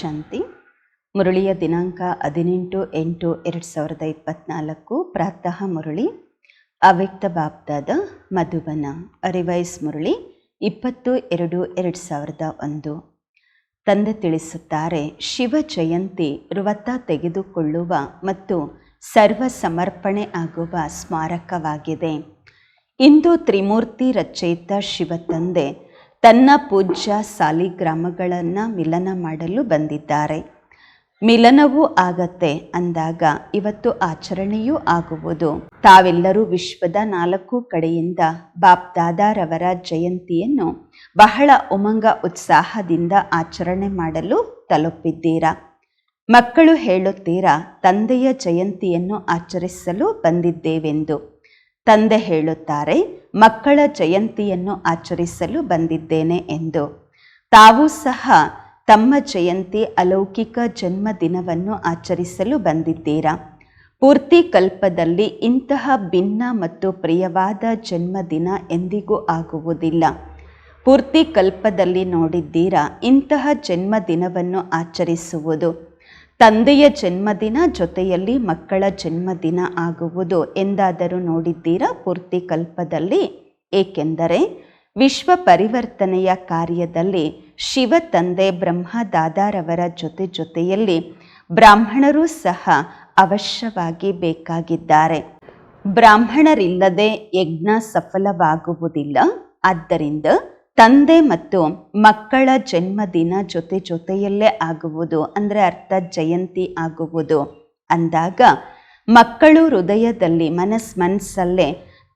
ಶಾಂತಿ. ಮುರಳಿಯ ದಿನಾಂಕ ಹದಿನೆಂಟು ಎಂಟು ಎರಡು ಸಾವಿರದ ಇಪ್ಪತ್ನಾಲ್ಕು. ಪ್ರಾತಃ ಮುರಳಿ. ಅವ್ಯಕ್ತ ಬಾಬ್ದಾದ ಮಧುಬನ. ರಿವೈಸ್ ಮುರಳಿ, ಇಪ್ಪತ್ತು ಎರಡು ಎರಡು ಸಾವಿರದ ಒಂದು. ತಂದೆ ತಿಳಿಸುತ್ತಾರೆ, ಶಿವ ಜಯಂತಿ ವ್ರತ ತೆಗೆದುಕೊಳ್ಳುವ ಮತ್ತು ಸರ್ವ ಸಮರ್ಪಣೆ ಆಗುವ ಸ್ಮಾರಕವಾಗಿದೆ. ಇಂದು ತ್ರಿಮೂರ್ತಿ ರಚಯಿತ ಶಿವ ತಂದೆ ತನ್ನ ಪೂಜ್ಯ ಸಾಲಿಗ್ರಾಮಗಳನ್ನು ಮಿಲನ ಮಾಡಲು ಬಂದಿದ್ದಾರೆ. ಮಿಲನವೂ ಆಗತ್ತೆ ಅಂದಾಗ ಇವತ್ತು ಆಚರಣೆಯೂ ಆಗುವುದು. ತಾವೆಲ್ಲರೂ ವಿಶ್ವದ ನಾಲ್ಕು ಕಡೆಯಿಂದ ಬಾಪ್ ದಾದಾರವರ ಜಯಂತಿಯನ್ನು ಬಹಳ ಉಮಂಗ ಉತ್ಸಾಹದಿಂದ ಆಚರಣೆ ಮಾಡಲು ತಲುಪಿದ್ದೀರಾ? ಮಕ್ಕಳು ಹೇಳುತ್ತೀರಾ, ತಂದೆಯ ಜಯಂತಿಯನ್ನು ಆಚರಿಸಲು ಬಂದಿದ್ದೇವೆಂದು? ತಂದೆ ಹೇಳುತ್ತಾರೆ ಮಕ್ಕಳ ಜಯಂತಿಯನ್ನು ಆಚರಿಸಲು ಬಂದಿದ್ದೇನೆ ಎಂದು. ತಾವು ಸಹ ತಮ್ಮ ಜಯಂತಿ ಅಲೌಕಿಕ ಜನ್ಮದಿನವನ್ನು ಆಚರಿಸಲು ಬಂದಿದ್ದೀರಾ? ಪೂರ್ತಿ ಕಲ್ಪದಲ್ಲಿ ಇಂತಹ ಭಿನ್ನ ಮತ್ತು ಪ್ರಿಯವಾದ ಜನ್ಮದಿನ ಎಂದಿಗೂ ಆಗುವುದಿಲ್ಲ. ಪೂರ್ತಿ ಕಲ್ಪದಲ್ಲಿ ನೋಡಿದ್ದೀರಾ ಇಂತಹ ಜನ್ಮದಿನವನ್ನು ಆಚರಿಸುವುದು? ತಂದೆಯ ಜನ್ಮದಿನ ಜೊತೆಯಲ್ಲಿ ಮಕ್ಕಳ ಜನ್ಮದಿನ ಆಗುವುದು ಎಂದಾದರೂ ನೋಡಿದ್ದೀರಾ? ಪೂರ್ತಿ ಕಲ್ಪದಲ್ಲಿ. ಏಕೆಂದರೆ ವಿಶ್ವ ಪರಿವರ್ತನೆಯ ಕಾರ್ಯದಲ್ಲಿ ಶಿವ ತಂದೆ ಬ್ರಹ್ಮ ದಾದಾರವರ ಜೊತೆ ಜೊತೆಯಲ್ಲಿ ಬ್ರಾಹ್ಮಣರೂ ಸಹ ಅವಶ್ಯವಾಗಿ ಬೇಕಾಗಿದ್ದಾರೆ. ಬ್ರಾಹ್ಮಣರಿಲ್ಲದೆ ಯಜ್ಞ ಸಫಲವಾಗುವುದಿಲ್ಲ. ಆದ್ದರಿಂದ ತಂದೆ ಮತ್ತು ಮಕ್ಕಳ ಜನ್ಮದಿನ ಜೊತೆ ಜೊತೆಯಲ್ಲೇ ಆಗುವುದು, ಅಂದರೆ ಅರ್ಥ ಜಯಂತಿ ಆಗುವುದು. ಅಂದಾಗ ಮಕ್ಕಳು ಹೃದಯದಲ್ಲಿ ಮನಸ್ ಮನಸ್ಸಲ್ಲೇ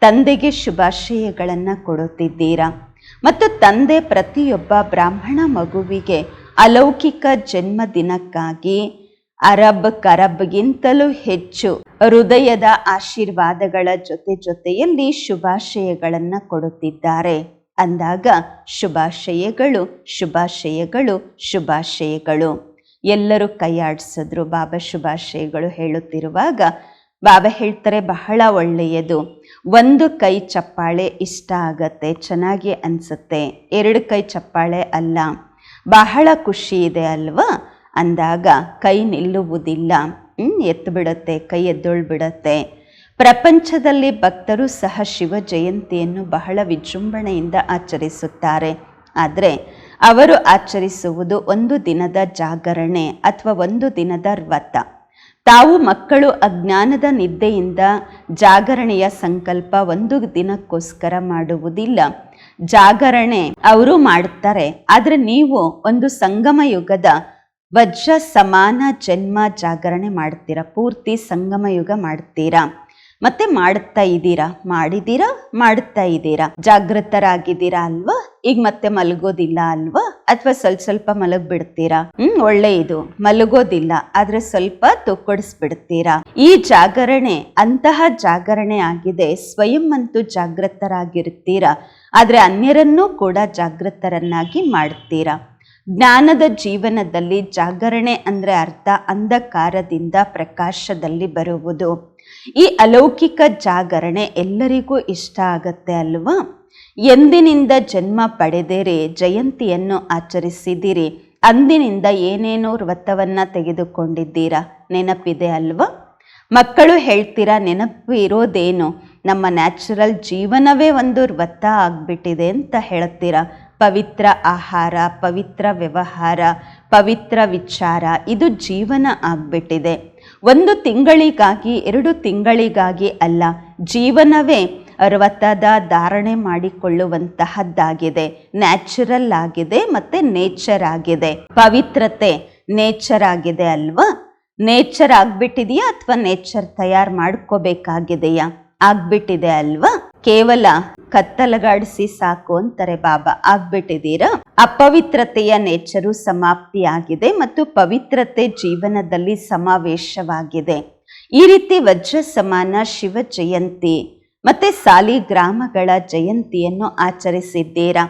ತಂದೆಗೆ ಶುಭಾಶಯಗಳನ್ನು ಕೊಡುತ್ತಿದ್ದೀರಾ? ಮತ್ತು ತಂದೆ ಪ್ರತಿಯೊಬ್ಬ ಬ್ರಾಹ್ಮಣ ಮಗುವಿಗೆ ಅಲೌಕಿಕ ಜನ್ಮದಿನಕ್ಕಾಗಿ ಅರಬ್ ಕರಬ್ಗಿಂತಲೂ ಹೆಚ್ಚು ಹೃದಯದ ಆಶೀರ್ವಾದಗಳ ಜೊತೆ ಜೊತೆಯಲ್ಲಿ ಶುಭಾಶಯಗಳನ್ನು ಕೊಡುತ್ತಿದ್ದಾರೆ. ಅಂದಾಗ ಶುಭಾಶಯಗಳು ಶುಭಾಶಯಗಳು ಶುಭಾಶಯಗಳು. ಎಲ್ಲರೂ ಕೈಯಾಡಿಸಿದ್ರು. ಬಾಬಾ ಶುಭಾಶಯಗಳು ಹೇಳುತ್ತಿರುವಾಗ ಬಾಬಾ ಹೇಳ್ತಾರೆ, ಬಹಳ ಒಳ್ಳೆಯದು. ಒಂದು ಕೈ ಚಪ್ಪಾಳೆ ಇಷ್ಟ ಆಗತ್ತೆ, ಚೆನ್ನಾಗಿ ಅನಿಸುತ್ತೆ. ಎರಡು ಕೈ ಚಪ್ಪಾಳೆ ಅಲ್ಲ, ಬಹಳ ಖುಷಿ ಇದೆ ಅಲ್ವಾ? ಅಂದಾಗ ಕೈ ನಿಲ್ಲುವುದಿಲ್ಲ. ಎತ್ತು ಬಿಡುತ್ತೆ ಕೈ ಎದ್ದೊಳ್ ಬಿಡುತ್ತೆ ಪ್ರಪಂಚದಲ್ಲಿ ಭಕ್ತರು ಸಹ ಶಿವ ಜಯಂತಿಯನ್ನು ಬಹಳ ವಿಜೃಂಭಣೆಯಿಂದ ಆಚರಿಸುತ್ತಾರೆ. ಆದರೆ ಅವರು ಆಚರಿಸುವುದು ಒಂದು ದಿನದ ಜಾಗರಣೆ ಅಥವಾ ಒಂದು ದಿನದ ವ್ರತ. ತಾವು ಮಕ್ಕಳು ಅಜ್ಞಾನದ ನಿದ್ದೆಯಿಂದ ಜಾಗರಣೆಯ ಸಂಕಲ್ಪ ಒಂದು ದಿನಕ್ಕೋಸ್ಕರ ಮಾಡುವುದಿಲ್ಲ. ಜಾಗರಣೆ ಅವರು ಮಾಡುತ್ತಾರೆ. ಆದರೆ ನೀವು ಒಂದು ಸಂಗಮ ಯುಗದ ವಜ್ರ ಸಮಾನ ಜನ್ಮ ಜಾಗರಣೆ ಮಾಡ್ತೀರಾ? ಪೂರ್ತಿ ಸಂಗಮ ಯುಗ ಮಾಡ್ತೀರಾ? ಮತ್ತೆ ಮಾಡ್ತಾ ಇದ್ದೀರಾ? ಮಾಡಿದ್ದೀರಾ? ಮಾಡ್ತಾ ಇದ್ದೀರಾ? ಜಾಗೃತರಾಗಿದ್ದೀರಾ ಅಲ್ವಾ? ಈಗ ಮತ್ತೆ ಮಲಗೋದಿಲ್ಲ ಅಲ್ವಾ? ಅಥವಾ ಸ್ವಲ್ಪ ಸ್ವಲ್ಪ ಮಲಗ್ ಬಿಡ್ತೀರಾ ಹ್ಮ್, ಒಳ್ಳೆ ಇದು. ಮಲಗೋದಿಲ್ಲ, ಆದ್ರೆ ಸ್ವಲ್ಪ ತುಕ್ಕೊಡಿಸ್ಬಿಡ್ತೀರಾ ಈ ಜಾಗರಣೆ ಅಂತಹ ಜಾಗರಣೆ ಆಗಿದೆ. ಸ್ವಯಂ ಅಂತೂ ಜಾಗೃತರಾಗಿರ್ತೀರಾ? ಆದ್ರೆ ಅನ್ಯರನ್ನೂ ಕೂಡ ಜಾಗೃತರನ್ನಾಗಿ ಮಾಡ್ತೀರಾ? ಜ್ಞಾನದ ಜೀವನದಲ್ಲಿ ಜಾಗರಣೆ ಅಂದ್ರೆ ಅರ್ಥ ಅಂಧಕಾರದಿಂದ ಪ್ರಕಾಶದಲ್ಲಿ ಬರುವುದು. ಈ ಅಲೌಕಿಕ ಜಾಗರಣೆ ಎಲ್ಲರಿಗೂ ಇಷ್ಟ ಆಗತ್ತೆ ಅಲ್ವಾ? ಎಂದಿನಿಂದ ಜನ್ಮ ಪಡೆದಿರಿ, ಜಯಂತಿಯನ್ನು ಆಚರಿಸಿದಿರಿ, ಅಂದಿನಿಂದ ಏನೇನೋ ವ್ರತವನ್ನು ತೆಗೆದುಕೊಂಡಿದ್ದೀರಾ? ನೆನಪಿದೆ ಅಲ್ವಾ? ಮಕ್ಕಳು ಹೇಳ್ತೀರಾ, ನೆನಪು ಇರೋದೇನು? ನಮ್ಮ ನ್ಯಾಚುರಲ್ ಜೀವನವೇ ಒಂದು ವ್ರತ ಆಗಿಬಿಟ್ಟಿದೆ ಅಂತ ಹೇಳ್ತೀರಾ? ಪವಿತ್ರ ಆಹಾರ, ಪವಿತ್ರ ವ್ಯವಹಾರ, ಪವಿತ್ರ ವಿಚಾರ, ಇದು ಜೀವನ ಆಗ್ಬಿಟ್ಟಿದೆ. ಒಂದು ತಿಂಗಳಿಗಾಗಿ, ಎರಡು ತಿಂಗಳಿಗಾಗಿ ಅಲ್ಲ, ಜೀವನವೇ ಪರ್ವತದ ಧಾರಣೆ ಮಾಡಿಕೊಳ್ಳುವಂತಹದ್ದಾಗಿದೆ. ನ್ಯಾಚುರಲ್ ಆಗಿದೆ ಮತ್ತೆ ನೇಚರ್ ಆಗಿದೆ. ಪವಿತ್ರತೆ ನೇಚರ್ ಆಗಿದೆ ಅಲ್ವಾ? ನೇಚರ್ ಆಗ್ಬಿಟ್ಟಿದೆಯಾ ಅಥವಾ ನೇಚರ್ ತಯಾರು ಮಾಡ್ಕೋಬೇಕಾಗಿದೆಯಾ? ಆಗ್ಬಿಟ್ಟಿದೆ ಅಲ್ವಾ? ಕೇವಲ ಕತ್ತಲಗಾಡಿಸಿ ಸಾಕು ಅಂತಾರೆ ಬಾಬಾ. ಆಗ್ಬಿಟ್ಟಿದ್ದೀರಾ? ಅಪವಿತ್ರತೆಯ ನೇಚರು ಸಮಾಪ್ತಿಯಾಗಿದೆ ಮತ್ತು ಪವಿತ್ರತೆ ಜೀವನದಲ್ಲಿ ಸಮಾವೇಶವಾಗಿದೆ. ಈ ರೀತಿ ವಜ್ರ ಸಮಾನ ಶಿವ ಜಯಂತಿ ಮತ್ತೆ ಸಾಲಿಗ್ರಾಮಗಳ ಜಯಂತಿಯನ್ನು ಆಚರಿಸಿದ್ದೀರಾ?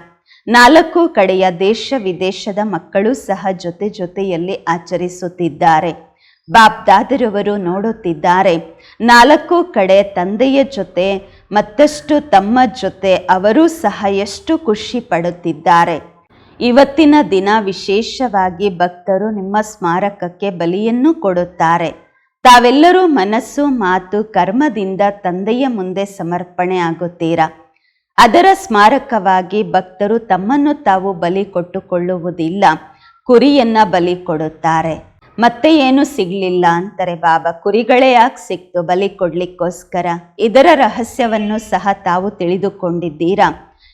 ನಾಲ್ಕು ಕಡೆಯ ದೇಶ ವಿದೇಶದ ಮಕ್ಕಳು ಸಹ ಜೊತೆ ಜೊತೆಯಲ್ಲಿ ಆಚರಿಸುತ್ತಿದ್ದಾರೆ. ಬಾಬ್ದಾದರವರು ನೋಡುತ್ತಿದ್ದಾರೆ. ನಾಲ್ಕು ಕಡೆ ತಂದೆಯ ಜೊತೆ ಮತ್ತಷ್ಟು ತಮ್ಮ ಜೊತೆ ಅವರೂ ಸಹ ಎಷ್ಟು ಖುಷಿ ಪಡುತ್ತಿದ್ದಾರೆ. ಇವತ್ತಿನ ದಿನ ವಿಶೇಷವಾಗಿ ಭಕ್ತರು ನಿಮ್ಮ ಸ್ಮಾರಕಕ್ಕೆ ಬಲಿಯನ್ನು ಕೊಡುತ್ತಾರೆ. ತಾವೆಲ್ಲರೂ ಮನಸ್ಸು, ಮಾತು, ಕರ್ಮದಿಂದ ತಂದೆಯ ಮುಂದೆ ಸಮರ್ಪಣೆ ಆಗುತ್ತೀರಾ? ಅದರ ಸ್ಮಾರಕವಾಗಿ ಭಕ್ತರು ತಮ್ಮನ್ನು ತಾವು ಬಲಿ ಕೊಟ್ಟುಕೊಳ್ಳುವುದಿಲ್ಲ. ಕುರಿಯನ್ನ ಬಲಿ ಕೊಡುತ್ತಾರೆ. ಮತ್ತೆ ಏನು ಸಿಗ್ಲಿಲ್ಲ ಅಂತಾರೆ ಬಾಬಾ. ಕುರಿಗಳೇ ಯಾಕೆ ಸಿಕ್ತು ಬಲಿ ಕೊಡ್ಲಿಕ್ಕೋಸ್ಕರ? ಇದರ ರಹಸ್ಯವನ್ನು ಸಹ ತಾವು ತಿಳಿದುಕೊಂಡಿದ್ದೀರಾ?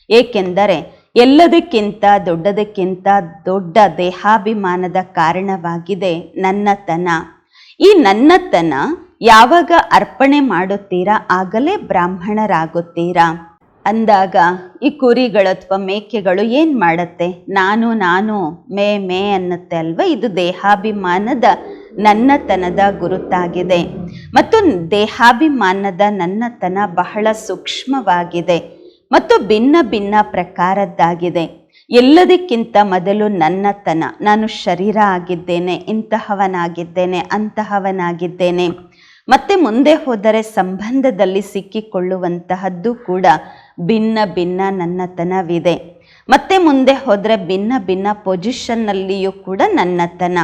ಏಕೆಂದರೆ ಎಲ್ಲದಕ್ಕಿಂತ ದೊಡ್ಡದಕ್ಕಿಂತ ದೊಡ್ಡ ದೇಹಾಭಿಮಾನದ ಕಾರಣವಾಗಿದೆ ನನ್ನತನ. ಈ ನನ್ನತನ ಯಾವಾಗ ಅರ್ಪಣೆ ಮಾಡುತ್ತೀರಾ ಆಗಲೇ ಬ್ರಾಹ್ಮಣರಾಗುತ್ತೀರಾ? ಅಂದಾಗ ಈ ಕುರಿಗಳು ಅಥವಾ ಮೇಕೆಗಳು ಏನು ಮಾಡುತ್ತೆ? ನಾನು ನಾನು, ಮೇ ಮೇ ಅನ್ನತ್ತೆ ಅಲ್ವಾ? ಇದು ದೇಹಾಭಿಮಾನದ ನನ್ನತನದ ಗುರುತಾಗಿದೆ. ಮತ್ತು ದೇಹಾಭಿಮಾನದ ನನ್ನತನ ಬಹಳ ಸೂಕ್ಷ್ಮವಾಗಿದೆ ಮತ್ತು ಭಿನ್ನ ಭಿನ್ನ ಪ್ರಕಾರದ್ದಾಗಿದೆ. ಎಲ್ಲದಕ್ಕಿಂತ ಮೊದಲು ನನ್ನತನ. ನಾನು ಶರೀರ ಆಗಿದ್ದೇನೆ, ಇಂತಹವನಾಗಿದ್ದೇನೆ, ಅಂತಹವನಾಗಿದ್ದೇನೆ. ಮತ್ತೆ ಮುಂದೆ ಹೋದರೆ ಸಂಬಂಧದಲ್ಲಿ ಸಿಕ್ಕಿಕೊಳ್ಳುವಂತಹದ್ದು ಕೂಡ ಭಿನ್ನ ಭಿನ್ನ ನನ್ನತನವಿದೆ. ಮತ್ತೆ ಮುಂದೆ ಹೋದರೆ ಭಿನ್ನ ಭಿನ್ನ ಪೊಸಿಷನ್ನಲ್ಲಿಯೂ ಕೂಡ ನನ್ನತನ.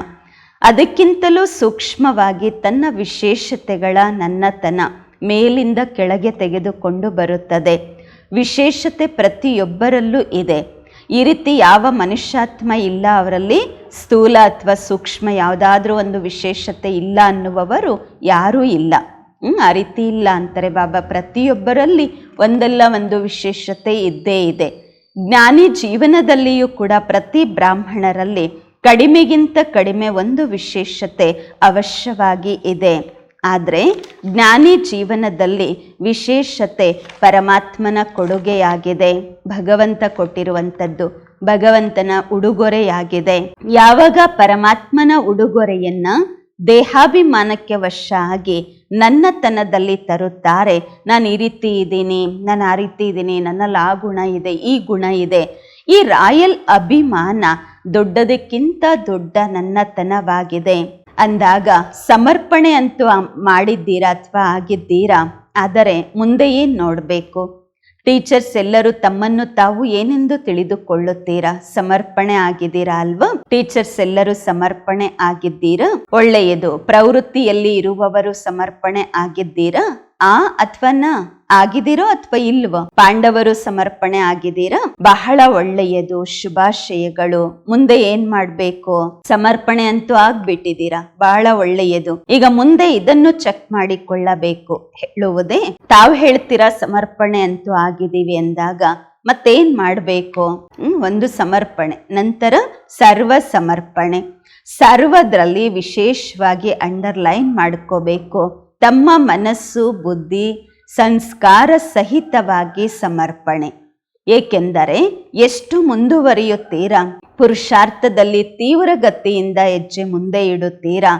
ಅದಕ್ಕಿಂತಲೂ ಸೂಕ್ಷ್ಮವಾಗಿ ತನ್ನ ವಿಶೇಷತೆಗಳ ನನ್ನತನ ಮೇಲಿಂದ ಕೆಳಗೆ ತೆಗೆದುಕೊಂಡು ಬರುತ್ತದೆ. ವಿಶೇಷತೆ ಪ್ರತಿಯೊಬ್ಬರಲ್ಲೂ ಇದೆ. ಈ ರೀತಿ ಯಾವ ಮನುಷ್ಯಾತ್ಮ ಇಲ್ಲ ಅವರಲ್ಲಿ, ಸ್ಥೂಲ ಅಥವಾ ಸೂಕ್ಷ್ಮ ಯಾವುದಾದ್ರೂ ಒಂದು ವಿಶೇಷತೆ ಇಲ್ಲ ಅನ್ನುವವರು ಯಾರೂ ಇಲ್ಲ. ಹ್ಮ್, ಆ ರೀತಿ ಇಲ್ಲ ಅಂತಾರೆ ಬಾಬಾ. ಪ್ರತಿಯೊಬ್ಬರಲ್ಲಿ ಒಂದಲ್ಲ ಒಂದು ವಿಶೇಷತೆ ಇದ್ದೇ ಇದೆ. ಜ್ಞಾನಿ ಜೀವನದಲ್ಲಿಯೂ ಕೂಡ ಪ್ರತಿ ಬ್ರಾಹ್ಮಣರಲ್ಲಿ ಕಡಿಮೆಗಿಂತ ಕಡಿಮೆ ಒಂದು ವಿಶೇಷತೆ ಅವಶ್ಯವಾಗಿ ಇದೆ. ಆದರೆ ಜ್ಞಾನಿ ಜೀವನದಲ್ಲಿ ವಿಶೇಷತೆ ಪರಮಾತ್ಮನ ಕೊಡುಗೆಯಾಗಿದೆ ಭಗವಂತ ಕೊಟ್ಟಿರುವಂಥದ್ದು ಭಗವಂತನ ಉಡುಗೊರೆಯಾಗಿದೆ. ಯಾವಾಗ ಪರಮಾತ್ಮನ ಉಡುಗೊರೆಯನ್ನ ದೇಹಾಭಿಮಾನಕ್ಕೆ ವಶ ಆಗಿ ನನ್ನತನದಲ್ಲಿ ತರುತ್ತಾರೆ. ನಾನು ಈ ರೀತಿ ಇದ್ದೀನಿ, ನಾನು ಆ ರೀತಿ ಇದ್ದೀನಿ, ನನ್ನಲ್ಲಿ ಆ ಗುಣ ಇದೆ, ಈ ಗುಣ ಇದೆ. ಈ ರಾಯಲ್ ಅಭಿಮಾನ ದೊಡ್ಡದಕ್ಕಿಂತ ದೊಡ್ಡ ನನ್ನತನವಾಗಿದೆ. ಅಂದಾಗ ಸಮರ್ಪಣೆ ಅಂತೂ ಮಾಡಿದ್ದೀರಾ ಅಥವಾ ಆಗಿದ್ದೀರಾ? ಆದರೆ ಮುಂದೆ ಏನು ನೋಡಬೇಕು. ಟೀಚರ್ಸ್ ಎಲ್ಲರೂ ತಮ್ಮನ್ನು ತಾವು ಏನೆಂದು ತಿಳಿದುಕೊಳ್ಳುತ್ತೀರಾ? ಸಮರ್ಪಣೆ ಆಗಿದ್ದೀರಾ ಅಲ್ವಾ? ಟೀಚರ್ಸ್ ಎಲ್ಲರೂ ಸಮರ್ಪಣೆ ಆಗಿದ್ದೀರಾ? ಒಳ್ಳೆಯದು. ಪ್ರವೃತ್ತಿಯಲ್ಲಿ ಇರುವವರು ಸಮರ್ಪಣೆ ಆಗಿದ್ದೀರಾ? ಆ ಅಥವಾ ನ? ಆಗಿದ್ದೀರೋ ಅಥವಾ ಇಲ್ವೋ? ಪಾಂಡವರು ಸಮರ್ಪಣೆ ಆಗಿದ್ದೀರಾ? ಬಹಳ ಒಳ್ಳೆಯದು, ಶುಭಾಶಯಗಳು. ಮುಂದೆ ಏನ್ ಮಾಡ್ಬೇಕು? ಸಮರ್ಪಣೆ ಅಂತೂ ಆಗ್ಬಿಟ್ಟಿದ್ದೀರಾ? ಬಹಳ ಒಳ್ಳೆಯದು. ಈಗ ಮುಂದೆ ಇದನ್ನು ಚೆಕ್ ಮಾಡಿಕೊಳ್ಳಬೇಕು. ಹೇಳುವುದೇ, ತಾವು ಹೇಳ್ತೀರಾ ಸಮರ್ಪಣೆ ಅಂತೂ ಆಗಿದ್ದೀವಿ ಅಂದಾಗ, ಮತ್ತೇನ್ ಮಾಡಬೇಕು? ಒಂದು ಸಮರ್ಪಣೆ. ನಂತರ ಸರ್ವ ಸಮರ್ಪಣೆ. ಸರ್ವದ್ರಲ್ಲಿ ವಿಶೇಷವಾಗಿ ಅಂಡರ್ಲೈನ್ ಮಾಡ್ಕೋಬೇಕು. ತಮ್ಮ ಮನಸ್ಸು, ಬುದ್ಧಿ, ಸಂಸ್ಕಾರ ಸಹಿತವಾಗಿ ಸಮರ್ಪಣೆ. ಏಕೆಂದರೆ ಎಷ್ಟು ಮುಂದುವರಿಯುತ್ತೀರಾ? ಪುರುಷಾರ್ಥದಲ್ಲಿ ತೀವ್ರ ಗತಿಯಿಂದ ಹೆಜ್ಜೆ ಮುಂದೆ ಇಡುತ್ತೀರಾ?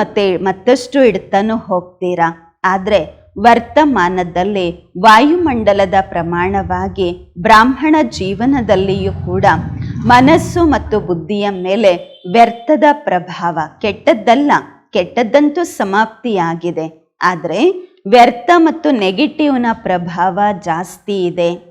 ಮತ್ತೆ ಮತ್ತಷ್ಟು ಇಡ್ತಾನು ಹೋಗ್ತೀರಾ? ಆದರೆ ವರ್ತಮಾನದಲ್ಲಿ ವಾಯುಮಂಡಲದ ಪ್ರಮಾಣವಾಗಿ ಬ್ರಾಹ್ಮಣ ಜೀವನದಲ್ಲಿಯೂ ಕೂಡ ಮನಸ್ಸು ಮತ್ತು ಬುದ್ಧಿಯ ಮೇಲೆ ವ್ಯರ್ಥದ ಪ್ರಭಾವ ಕೆಟ್ಟದ್ದಲ್ಲ, ಕೆಟ್ಟದ್ದಂತೂ ಸಮಾಪ್ತಿಯಾಗಿದೆ. ಆದರೆ ವ್ಯರ್ಥ ಮತ್ತು ನೆಗೆಟಿವ್ನ ಪ್ರಭಾವ ಜಾಸ್ತಿ ಇದೆ.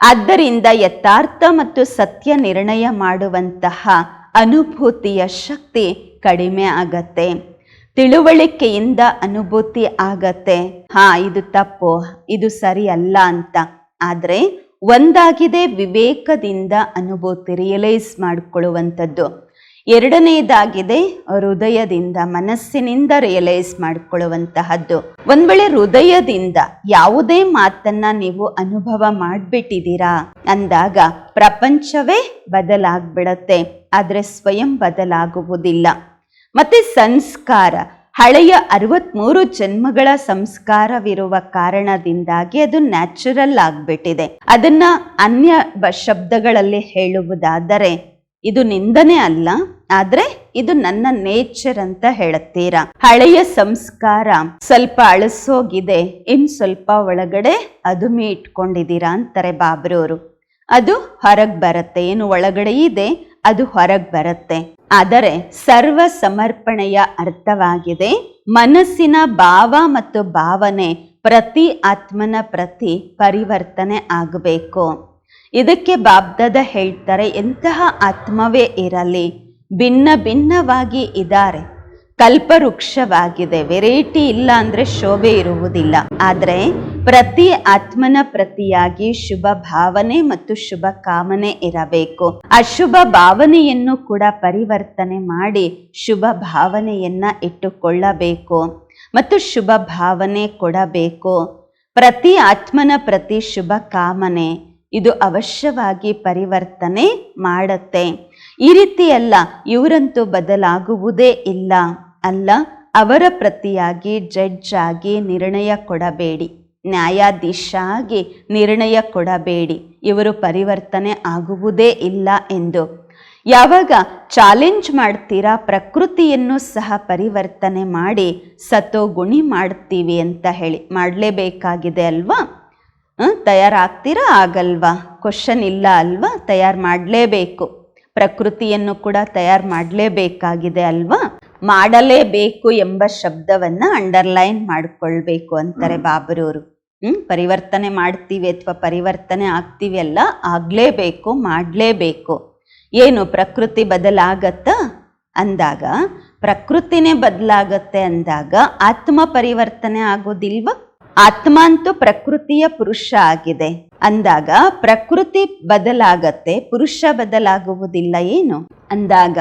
ಆದ್ದರಿಂದ ಯಥಾರ್ಥ ಮತ್ತು ಸತ್ಯ ನಿರ್ಣಯ ಮಾಡುವಂತಹ ಅನುಭೂತಿಯ ಶಕ್ತಿ ಕಡಿಮೆ ಆಗತ್ತೆ. ತಿಳುವಳಿಕೆಯಿಂದ ಅನುಭೂತಿ ಆಗತ್ತೆ. ಹಾ, ಇದು ತಪ್ಪು, ಇದು ಸರಿ ಅಲ್ಲ ಅಂತ. ಆದರೆ ಒಂದಾಗಿದೆ ವಿವೇಕದಿಂದ ಅನುಭೂತಿ ರಿಯಲೈಸ್ ಮಾಡಿಕೊಳ್ಳುವಂಥದ್ದು. ಎರಡನೆಯದಾಗಿದೆ ಹೃದಯದಿಂದ ಮನಸ್ಸಿನಿಂದ ರಿಯಲೈಸ್ ಮಾಡಿಕೊಳ್ಳುವಂತಹದ್ದು. ಒಂದ್ ವೇಳೆ ಹೃದಯದಿಂದ ಯಾವುದೇ ಮಾತನ್ನ ನೀವು ಅನುಭವ ಮಾಡ್ಬಿಟ್ಟಿದ್ದೀರಾ? ಅಂದಾಗ ಪ್ರಪಂಚವೇ ಬದಲಾಗ್ಬಿಡತ್ತೆ, ಆದ್ರೆ ಸ್ವಯಂ ಬದಲಾಗುವುದಿಲ್ಲ. ಮತ್ತೆ ಸಂಸ್ಕಾರ, ಹಳೆಯ ಅರವತ್ಮೂರು ಜನ್ಮಗಳ ಸಂಸ್ಕಾರವಿರುವ ಕಾರಣದಿಂದಾಗಿ ಅದು ನ್ಯಾಚುರಲ್ ಆಗ್ಬಿಟ್ಟಿದೆ. ಅದನ್ನ ಅನ್ಯ ಶಬ್ದಗಳಲ್ಲಿ ಹೇಳುವುದಾದರೆ, ಇದು ನಿಂದನೆ ಅಲ್ಲ ಆದ್ರೆ ಇದು ನನ್ನ ನೇಚರ್ ಅಂತ ಹೇಳುತ್ತೀರಾ? ಹಳೆಯ ಸಂಸ್ಕಾರ ಸ್ವಲ್ಪ ಅಳಸೋಗಿದೆ, ಇನ್ ಸ್ವಲ್ಪ ಒಳಗಡೆ ಅದುಮಿ ಇಟ್ಕೊಂಡಿದ್ದೀರಾ ಅಂತಾರೆ ಬಾಬ್ರವರು ಅದು ಹೊರಗ್ ಬರುತ್ತೆ, ಏನು ಒಳಗಡೆ ಇದೆ, ಅದು ಹೊರಗ್ ಬರುತ್ತೆ. ಆದರೆ ಸರ್ವ ಸಮರ್ಪಣೆಯ ಅರ್ಥವಾಗಿದೆ, ಮನಸ್ಸಿನ ಭಾವ ಮತ್ತು ಭಾವನೆ ಪ್ರತಿ ಆತ್ಮನ ಪ್ರತಿ ಪರಿವರ್ತನೆ ಆಗಬೇಕು. ಇದಕ್ಕೆ ಬಾಬ್ದಾದ ಹೇಳ್ತಾರೆ, ಎಂತಹ ಆತ್ಮವೇ ಇರಲಿ ಭಿನ್ನ ಭಿನ್ನವಾಗಿ ಇದ್ದಾರೆ. ಕಲ್ಪವೃಕ್ಷವಾಗಿದೆ. ವೆರೈಟಿ ಇಲ್ಲ ಅಂದ್ರೆ ಶೋಭೆ ಇರುವುದಿಲ್ಲ. ಆದರೆ ಪ್ರತಿ ಆತ್ಮನ ಪ್ರತಿಯಾಗಿ ಶುಭ ಭಾವನೆ ಮತ್ತು ಶುಭ ಕಾಮನೆ ಇರಬೇಕು. ಅಶುಭ ಭಾವನೆಯನ್ನು ಕೂಡ ಪರಿವರ್ತನೆ ಮಾಡಿ ಶುಭ ಭಾವನೆಯನ್ನ ಇಟ್ಟುಕೊಳ್ಳಬೇಕು ಮತ್ತು ಶುಭ ಭಾವನೆ ಕೊಡಬೇಕು. ಪ್ರತಿ ಆತ್ಮನ ಪ್ರತಿ ಶುಭ ಕಾಮನೆ. ಇದು ಅವಶ್ಯವಾಗಿ ಪರಿವರ್ತನೆ ಮಾಡುತ್ತೆ. ಈ ರೀತಿ ಅಲ್ಲ, ಇವರಂತೂ ಬದಲಾಗುವುದೇ ಇಲ್ಲ. ಅಲ್ಲ, ಅವರ ಪ್ರತಿಯಾಗಿ ಜಡ್ಜ್ ಆಗಿ ನಿರ್ಣಯ ಕೊಡಬೇಡಿ. ನ್ಯಾಯಾಧೀಶ ಆಗಿ ನಿರ್ಣಯ ಕೊಡಬೇಡಿ. ಇವರು ಪರಿವರ್ತನೆ ಆಗುವುದೇ ಇಲ್ಲ ಎಂದು. ಯಾವಾಗ ಚಾಲೆಂಜ್ ಮಾಡ್ತೀರಾ, ಪ್ರಕೃತಿಯನ್ನು ಸಹ ಪರಿವರ್ತನೆ ಮಾಡಿ ಸತೋಗುಣಿ ಮಾಡ್ತೀವಿ ಅಂತ ಹೇಳಿ. ಮಾಡಲೇಬೇಕಾಗಿದೆ ಅಲ್ವಾ? ತಯಾರಾಗ್ತೀರಾ, ಆಗಲ್ವಾ? ಕ್ವಶನ್ ಇಲ್ಲ ಅಲ್ವಾ? ತಯಾರು ಮಾಡಲೇಬೇಕು. ಪ್ರಕೃತಿಯನ್ನು ಕೂಡ ತಯಾರು ಮಾಡಲೇಬೇಕಾಗಿದೆ ಅಲ್ವಾ? ಮಾಡಲೇಬೇಕು ಎಂಬ ಶಬ್ದವನ್ನು ಅಂಡರ್ಲೈನ್ ಮಾಡಿಕೊಳ್ಬೇಕು ಅಂತಾರೆ ಬಾಬರವರು ಹ್ಞೂ ಪರಿವರ್ತನೆ ಮಾಡ್ತೀವಿ ಅಥವಾ ಪರಿವರ್ತನೆ ಆಗ್ತೀವಿ ಅಲ್ಲ ಆಗಲೇಬೇಕು ಮಾಡಲೇಬೇಕು. ಏನು ಪ್ರಕೃತಿ ಬದಲಾಗತ್ತಾ? ಅಂದಾಗ ಪ್ರಕೃತಿನೇ ಬದಲಾಗತ್ತೆ ಅಂದಾಗ ಆತ್ಮ ಪರಿವರ್ತನೆ ಆಗೋದಿಲ್ವಾ? ಆತ್ಮ ಅಂತೂ ಪ್ರಕೃತಿಯ ಪುರುಷ ಆಗಿದೆ. ಅಂದಾಗ ಪ್ರಕೃತಿ ಬದಲಾಗತ್ತೆ, ಪುರುಷ ಬದಲಾಗುವುದಿಲ್ಲ ಏನು? ಅಂದಾಗ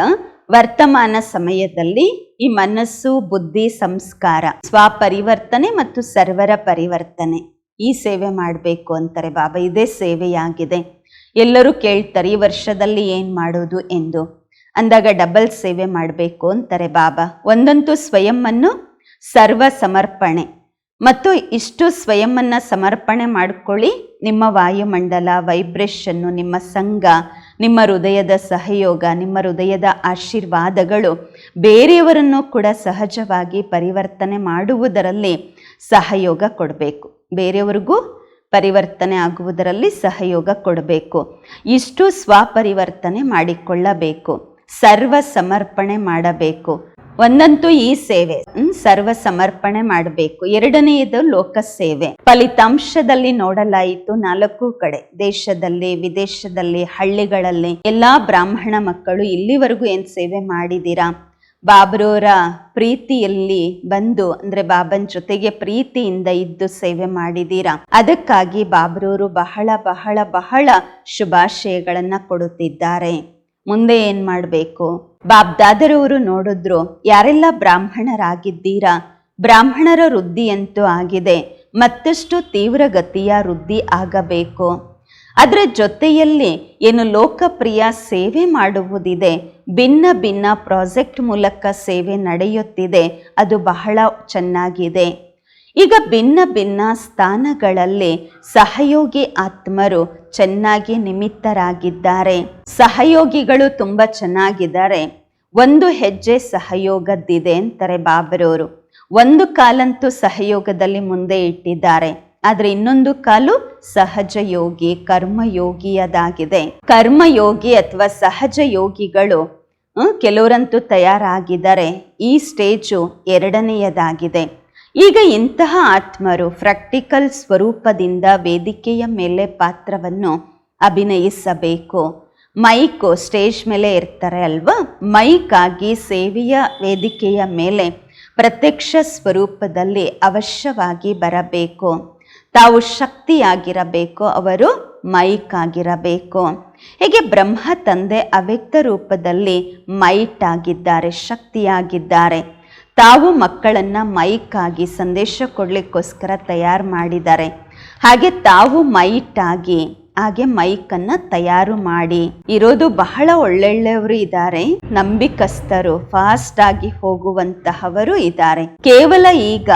ವರ್ತಮಾನ ಸಮಯದಲ್ಲಿ ಈ ಮನಸ್ಸು, ಬುದ್ಧಿ, ಸಂಸ್ಕಾರ ಸ್ವಪರಿವರ್ತನೆ ಮತ್ತು ಸರ್ವರ ಪರಿವರ್ತನೆ ಈ ಸೇವೆ ಮಾಡಬೇಕು ಅಂತಾರೆ. ಬಾಬಾ, ಇದೇ ಸೇವೆಯಾಗಿದೆ. ಎಲ್ಲರೂ ಕೇಳ್ತಾರೆ, ಈ ವರ್ಷದಲ್ಲಿ ಏನ್ ಮಾಡೋದು ಎಂದು. ಅಂದಾಗ ಡಬಲ್ ಸೇವೆ ಮಾಡಬೇಕು ಅಂತಾರೆ ಬಾಬಾ. ಒಂದಂತೂ ಸ್ವಯಂವನ್ನು ಸರ್ವ ಸಮರ್ಪಣೆ ಮತ್ತು ಇಷ್ಟು ಸ್ವಯಂನ್ನು ಸಮರ್ಪಣೆ ಮಾಡಿಕೊಳ್ಳಿ. ನಿಮ್ಮ ವಾಯುಮಂಡಲ ವೈಬ್ರೇಷನ್ನು ನಿಮ್ಮ ಸಂಘ, ನಿಮ್ಮ ಹೃದಯದ ಸಹಯೋಗ, ನಿಮ್ಮ ಹೃದಯದ ಆಶೀರ್ವಾದಗಳು ಬೇರೆಯವರನ್ನು ಕೂಡ ಸಹಜವಾಗಿ ಪರಿವರ್ತನೆ ಮಾಡುವುದರಲ್ಲಿ ಸಹಯೋಗ ಕೊಡಬೇಕು. ಬೇರೆಯವರಿಗೂ ಪರಿವರ್ತನೆ ಆಗುವುದರಲ್ಲಿ ಸಹಯೋಗ ಕೊಡಬೇಕು. ಇಷ್ಟು ಸ್ವಪರಿವರ್ತನೆ ಮಾಡಿಕೊಳ್ಳಬೇಕು. ಸರ್ವ ಸಮರ್ಪಣೆ ಮಾಡಬೇಕು. ಒಂದಂತೂ ಈ ಸೇವೆ ಸರ್ವ ಸಮರ್ಪಣೆ ಮಾಡಬೇಕು. ಎರಡನೆಯದು ಲೋಕ ಸೇವೆ. ಫಲಿತಾಂಶದಲ್ಲಿ ನೋಡಲಾಯಿತು ನಾಲ್ಕು ಕಡೆ. ದೇಶದಲ್ಲಿ, ವಿದೇಶದಲ್ಲಿ, ಹಳ್ಳಿಗಳಲ್ಲಿ ಎಲ್ಲಾ ಬ್ರಾಹ್ಮಣ ಮಕ್ಕಳು ಇಲ್ಲಿವರೆಗೂ ಏನ್ ಸೇವೆ ಮಾಡಿದೀರಾ ಬಾಬ್ರೋರ ಪ್ರೀತಿಯಲ್ಲಿ ಬಂದು, ಅಂದ್ರೆ ಬಾಬನ್ ಜೊತೆಗೆ ಪ್ರೀತಿಯಿಂದ ಇದ್ದು ಸೇವೆ ಮಾಡಿದೀರಾ ಅದಕ್ಕಾಗಿ ಬಾಬ್ರೋರು ಬಹಳ ಬಹಳ ಬಹಳ ಶುಭಾಶಯಗಳನ್ನ ಕೊಡುತ್ತಿದ್ದಾರೆ. ಮುಂದೆ ಏನ್ ಮಾಡಬೇಕು? ಬಾಬ್ದಾದರವರು ನೋಡಿದ್ರು, ಯಾರೆಲ್ಲ ಬ್ರಾಹ್ಮಣರಾಗಿದ್ದೀರಾ? ಬ್ರಾಹ್ಮಣರ ವೃದ್ಧಿಯಂತೂ ಆಗಿದೆ, ಮತ್ತಷ್ಟು ತೀವ್ರಗತಿಯ ವೃದ್ಧಿ ಆಗಬೇಕು. ಅದರ ಜೊತೆಯಲ್ಲಿ ಏನು ಲೋಕಪ್ರಿಯ ಸೇವೆ ಮಾಡುವುದಿದೆ, ಭಿನ್ನ ಭಿನ್ನ ಪ್ರಾಜೆಕ್ಟ್ ಮೂಲಕ ಸೇವೆ ನಡೆಯುತ್ತಿದೆ, ಅದು ಬಹಳ ಚೆನ್ನಾಗಿದೆ. ಈಗ ಭಿನ್ನ ಭಿನ್ನ ಸ್ಥಾನಗಳಲ್ಲಿ ಸಹಯೋಗಿ ಆತ್ಮರು ಚೆನ್ನಾಗಿ ನಿಮಿತ್ತರಾಗಿದ್ದಾರೆ. ಸಹಯೋಗಿಗಳು ತುಂಬ ಚೆನ್ನಾಗಿದ್ದಾರೆ. ಒಂದು ಹೆಜ್ಜೆ ಸಹಯೋಗದ್ದಿದೆ ಅಂತಾರೆ ಬಾಬರವರು ಒಂದು ಕಾಲಂತೂ ಸಹಯೋಗದಲ್ಲಿ ಮುಂದೆ ಇಟ್ಟಿದ್ದಾರೆ. ಆದರೆ ಇನ್ನೊಂದು ಕಾಲು ಸಹಜ ಯೋಗಿ ಕರ್ಮಯೋಗಿಯದಾಗಿದೆ. ಕರ್ಮಯೋಗಿ ಅಥವಾ ಸಹಜ ಯೋಗಿಗಳು ಕೆಲವರಂತೂ ತಯಾರಾಗಿದ್ದಾರೆ. ಈ ಸ್ಟೇಜು ಎರಡನೆಯದಾಗಿದೆ. ಈಗ ಇಂತಹ ಆತ್ಮರು ಪ್ರಾಕ್ಟಿಕಲ್ ಸ್ವರೂಪದಿಂದ ವೇದಿಕೆಯ ಮೇಲೆ ಪಾತ್ರವನ್ನು ಅಭಿನಯಿಸಬೇಕು. ಮೈಕು ಸ್ಟೇಜ್ ಮೇಲೆ ಇರ್ತಾರೆ ಅಲ್ವಾ? ಮೈಕ್ ಆಗಿ ಸೇವೆಯ ವೇದಿಕೆಯ ಮೇಲೆ ಪ್ರತ್ಯಕ್ಷ ಸ್ವರೂಪದಲ್ಲಿ ಅವಶ್ಯವಾಗಿ ಬರಬೇಕು. ತಾವು ಶಕ್ತಿಯಾಗಿರಬೇಕು, ಅವರು ಮೈಕ್ ಆಗಿರಬೇಕು. ಹೀಗೆ ಬ್ರಹ್ಮ ತಂದೆ ಅವ್ಯಕ್ತ ರೂಪದಲ್ಲಿ ಮೈಟ್ ಆಗಿದ್ದಾರೆ, ಶಕ್ತಿಯಾಗಿದ್ದಾರೆ. ತಾವು ಮಕ್ಕಳನ್ನ ಮೈಕ್ ಆಗಿ ಸಂದೇಶ ಕೊಡಲಿಕ್ಕೋಸ್ಕರ ತಯಾರು ಮಾಡಿದ್ದಾರೆ. ಹಾಗೆ ತಾವು ಮೈಟ್ ಆಗಿ ಹಾಗೆ ಮೈಕನ್ನು ತಯಾರು ಮಾಡಿ. ಇರೋದು ಬಹಳ ಒಳ್ಳೊಳ್ಳೆಯವರು ಇದ್ದಾರೆ. ನಂಬಿಕಸ್ಥರು ಫಾಸ್ಟ್ ಆಗಿ ಹೋಗುವಂತಹವರು ಇದ್ದಾರೆ. ಕೇವಲ ಈಗ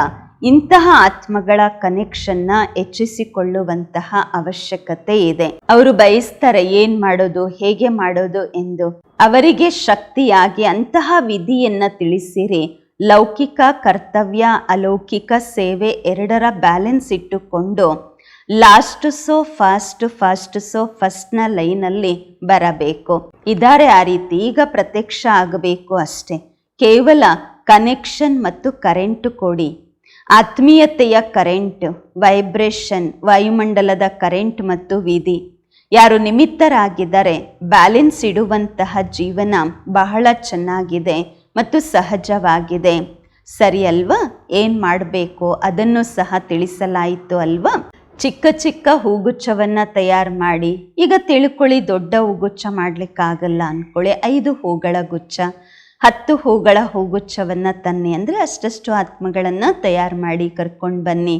ಇಂತಹ ಆತ್ಮಗಳ ಕನೆಕ್ಷನ್ನ ಹೆಚ್ಚಿಸಿಕೊಳ್ಳುವಂತಹ ಅವಶ್ಯಕತೆ ಇದೆ. ಅವರು ಬಯಸ್ತಾರೆ ಏನ್ ಮಾಡೋದು, ಹೇಗೆ ಮಾಡೋದು ಎಂದು. ಅವರಿಗೆ ಶಕ್ತಿಯಾಗಿ ಅಂತಹ ವಿಧಿಯನ್ನ ತಿಳಿಸಿರಿ. ಲೌಕಿಕ ಕರ್ತವ್ಯ, ಅಲೌಕಿಕ ಸೇವೆ ಎರಡರ ಬ್ಯಾಲೆನ್ಸ್ ಇಟ್ಟುಕೊಂಡು last so fast fast so ಫಸ್ಟ್ನ ಲೈನಲ್ಲಿ ಬರಬೇಕು. ಇದಾರೆ ಆ ರೀತಿ ಈಗ ಪ್ರತ್ಯಕ್ಷ ಆಗಬೇಕು ಅಷ್ಟೇ. ಕೇವಲ ಕನೆಕ್ಷನ್ ಮತ್ತು ಕರೆಂಟು ಕೊಡಿ. ಆತ್ಮೀಯತೆಯ ಕರೆಂಟ್ ವೈಬ್ರೇಷನ್ ವಾಯುಮಂಡಲದ ಕರೆಂಟ್ ಮತ್ತು ವಿಧಿ. ಯಾರು ನಿಮಿತ್ತರಾಗಿದ್ದರೆ ಬ್ಯಾಲೆನ್ಸ್ ಇಡುವಂತಹ ಜೀವನ ಬಹಳ ಚೆನ್ನಾಗಿದೆ. ಮತ್ತು ಸಹಜವಾಗಿದೆ. ಸರಿ ಅಲ್ವಾ? ಏನು ಮಾಡಬೇಕು? ಅದನ್ನು ಸಹ ತಿಳಿಸಲಾಯಿತು ಅಲ್ವಾ? ಚಿಕ್ಕ ಚಿಕ್ಕ ಹೂಗುಚ್ಛವನ್ನು ತಯಾರು ಮಾಡಿ. ಈಗ ತಿಳ್ಕೊಳ್ಳಿ, ದೊಡ್ಡ ಹೂಗುಚ್ಛ ಮಾಡಲಿಕ್ಕಾಗಲ್ಲ ಅಂದ್ಕೊಳ್ಳಿ ಐದು ಹೂಗಳ ಗುಚ್ಛ. ಹತ್ತು ಹೂಗಳ ಹೂಗುಚ್ಛವನ್ನು ತನ್ನಿ. ಅಂದರೆ ಅಷ್ಟಷ್ಟು ಆತ್ಮಗಳನ್ನು ತಯಾರು ಮಾಡಿ ಕರ್ಕೊಂಡು ಬನ್ನಿ.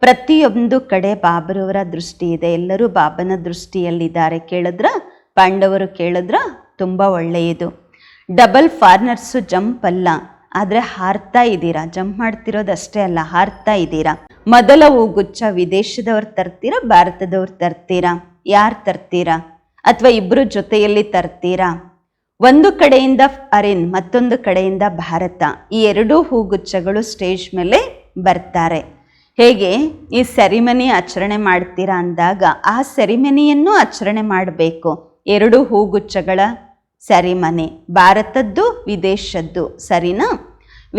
ಪ್ರತಿಯೊಂದು ಕಡೆ ಬಾಬರವರ ದೃಷ್ಟಿ ಇದೆ. ಎಲ್ಲರೂ ಬಾಬನ ದೃಷ್ಟಿಯಲ್ಲಿದ್ದಾರೆ. ಕೇಳಿದ್ರ? ಪಾಂಡವರು ಕೇಳಿದ್ರ? ತುಂಬ ಒಳ್ಳೆಯದು. ಡಬಲ್ ಫಾರ್ನರ್ಸು ಜಂಪ್ ಅಲ್ಲ. ಆದರೆ ಹಾರ್ತಾ ಇದ್ದೀರಾ? ಜಂಪ್ ಮಾಡ್ತಿರೋದಷ್ಟೇ ಅಲ್ಲ, ಹಾರ್ತಾ ಇದ್ದೀರಾ? ಮೊದಲ ಹೂಗುಚ್ಛ ವಿದೇಶದವ್ರು ತರ್ತೀರಾ, ಭಾರತದವ್ರು ತರ್ತೀರಾ? ಯಾರು ತರ್ತೀರಾ? ಅಥವಾ ಇಬ್ಬರು ಜೊತೆಯಲ್ಲಿ ತರ್ತೀರಾ? ಒಂದು ಕಡೆಯಿಂದ ಅರಿನ್ ಮತ್ತೊಂದು ಕಡೆಯಿಂದ ಭಾರತ. ಈ ಎರಡೂ ಹೂಗುಚ್ಛಗಳು ಸ್ಟೇಜ್ ಮೇಲೆ ಬರ್ತಾರೆ. ಹೇಗೆ? ಈ ಸೆರಿಮನಿ ಆಚರಣೆ ಮಾಡ್ತೀರಾ ಅಂದಾಗ ಆ ಸೆರಿಮನಿಯನ್ನು ಆಚರಣೆ ಮಾಡಬೇಕು. ಎರಡು ಹೂಗುಚ್ಛಗಳ ಸೆರಿಮನಿ ಭಾರತದ್ದು, ವಿದೇಶದ್ದು, ಸರಿನಾ?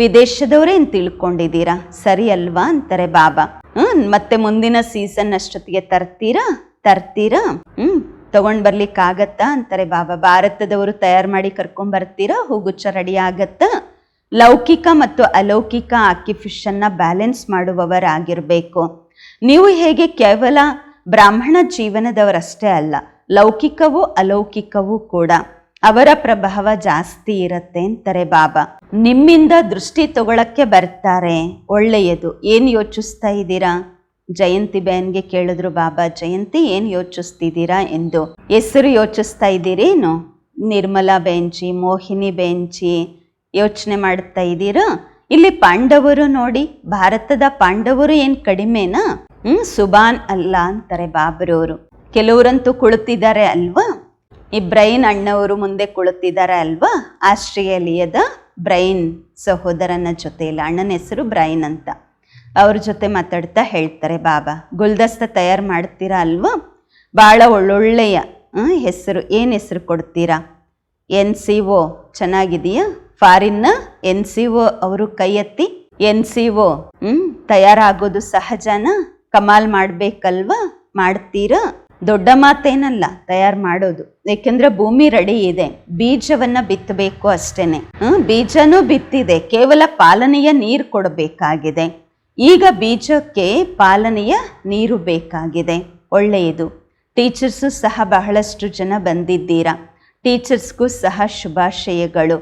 ವಿದೇಶದವರೇನು ತಿಳ್ಕೊಂಡಿದ್ದೀರಾ? ಸರಿ ಅಲ್ವಾ ಅಂತಾರೆ ಬಾಬಾ. ಹ್ಞೂ ಮತ್ತೆ ಮುಂದಿನ ಸೀಸನ್ ಅಷ್ಟೊತ್ತಿಗೆ ತರ್ತೀರಾ? ತರ್ತೀರಾ? ಹ್ಞೂ ತಗೊಂಡ್ ಬರ್ಲಿಕ್ಕಾಗತ್ತಾ ಅಂತಾರೆ ಬಾಬಾ. ಭಾರತದವರು ತಯಾರು ಮಾಡಿ ಕರ್ಕೊಂಡ್ ಬರ್ತೀರಾ? ಹೂಗುಚ್ಛ ರೆಡಿ ಆಗತ್ತಾ? ಲೌಕಿಕ ಮತ್ತು ಅಲೌಕಿಕ ಅಕ್ಕಿಫಿಷನ್ನ ಬ್ಯಾಲೆನ್ಸ್ ಮಾಡುವವರಾಗಿರಬೇಕು ನೀವು ಹೇಗೆ ಕೇವಲ ಬ್ರಾಹ್ಮಣ ಜೀವನದವರಷ್ಟೇ ಅಲ್ಲ, ಲೌಕಿಕವೂ ಅಲೌಕಿಕವೂ ಕೂಡ. ಅವರ ಪ್ರಭಾವ ಜಾಸ್ತಿ ಇರತ್ತೆ ಅಂತಾರೆ ಬಾಬಾ. ನಿಮ್ಮಿಂದ ದೃಷ್ಟಿ ತಗೊಳಕ್ಕೆ ಬರ್ತಾರೆ. ಒಳ್ಳೆಯದು. ಏನು ಯೋಚಿಸ್ತಾ ಇದ್ದೀರಾ? ಜಯಂತಿ ಬೇನ್ಗೆ ಕೇಳಿದ್ರು ಬಾಬಾ, ಜಯಂತಿ ಏನು ಯೋಚಿಸ್ತಿದ್ದೀರಾ ಎಂದು. ಹೆಸರು ಯೋಚಿಸ್ತಾ ಇದ್ದೀರೇನು? ನಿರ್ಮಲಾ ಬೆಂಚಿ ಮೋಹಿನಿ ಬೆಂಚಿ ಯೋಚನೆ ಮಾಡ್ತಾ ಇದ್ದೀರಾ? ಇಲ್ಲಿ ಪಾಂಡವರು ನೋಡಿ, ಭಾರತದ ಪಾಂಡವರು ಏನು ಕಡಿಮೆನಾ? ಹ್ಮ್ ಸುಬಾನ್ ಅಲ್ಲ ಅಂತಾರೆ ಬಾಬರವರು. ಕೆಲವರಂತೂ ಕುಳಿತಿದ್ದಾರೆ ಅಲ್ವಾ? ಈ ಬ್ರೈನ್ ಅಣ್ಣವರು ಮುಂದೆ ಕುಳಿತಿದ್ದಾರೆ ಅಲ್ವಾ? ಆಸ್ಟ್ರೇಲಿಯಾದ ಬ್ರೈನ್ ಸಹೋದರನ ಜೊತೆಯಲ್ಲಿ ಅಣ್ಣನ ಹೆಸರು ಬ್ರೈನ್ ಅಂತ. ಅವ್ರ ಜೊತೆ ಮಾತಾಡ್ತಾ ಹೇಳ್ತಾರೆ, ಬಾಬಾ, ಗುಲ್ದಸ್ತ ತಯಾರು ಮಾಡ್ತೀರಾ ಅಲ್ವಾ? ಭಾಳ ಒಳ್ಳೊಳ್ಳೆಯ ಹೆಸರು, ಏನು ಹೆಸರು ಕೊಡ್ತೀರಾ? ಎನ್ ಸಿ ಒ, ಚೆನ್ನಾಗಿದೆಯಾ? ಫಾರಿನ್ನ ಎನ್ ಸಿ ಒ ಅವರು ಕೈ ಎತ್ತಿ ಎನ್ ಸಿ ಒ ತಯಾರಾಗೋದು ಸಹಜನ? ಕಮಾಲ್ ಮಾಡಬೇಕಲ್ವಾ? ಮಾಡ್ತೀರಾ? ದೊಡ್ಡ ಮಾತೇನಲ್ಲ, ತಯಾರು ಮಾಡೋದು. ಏಕೆಂದರೆ ಭೂಮಿ ರೆಡಿ ಇದೆ, ಬೀಜವನ್ನ ಬಿತ್ತಬೇಕು ಅಷ್ಟೇನೆ. ಬೀಜನೂ ಬಿತ್ತಿದೆ, ಕೇವಲ ಪಾಲನೆಯ ನೀರು ಕೊಡಬೇಕಾಗಿದೆ. ಈಗ ಬೀಜಕ್ಕೆ ಪಾಲನೆಯ ನೀರು ಬೇಕಾಗಿದೆ, ಒಳ್ಳೆಯದು. ಟೀಚರ್ಸು ಸಹ ಬಹಳಷ್ಟು ಜನ ಬಂದಿದ್ದೀರಾ? ಟೀಚರ್ಸ್ಗೂ ಸಹ ಶುಭಾಶಯಗಳು.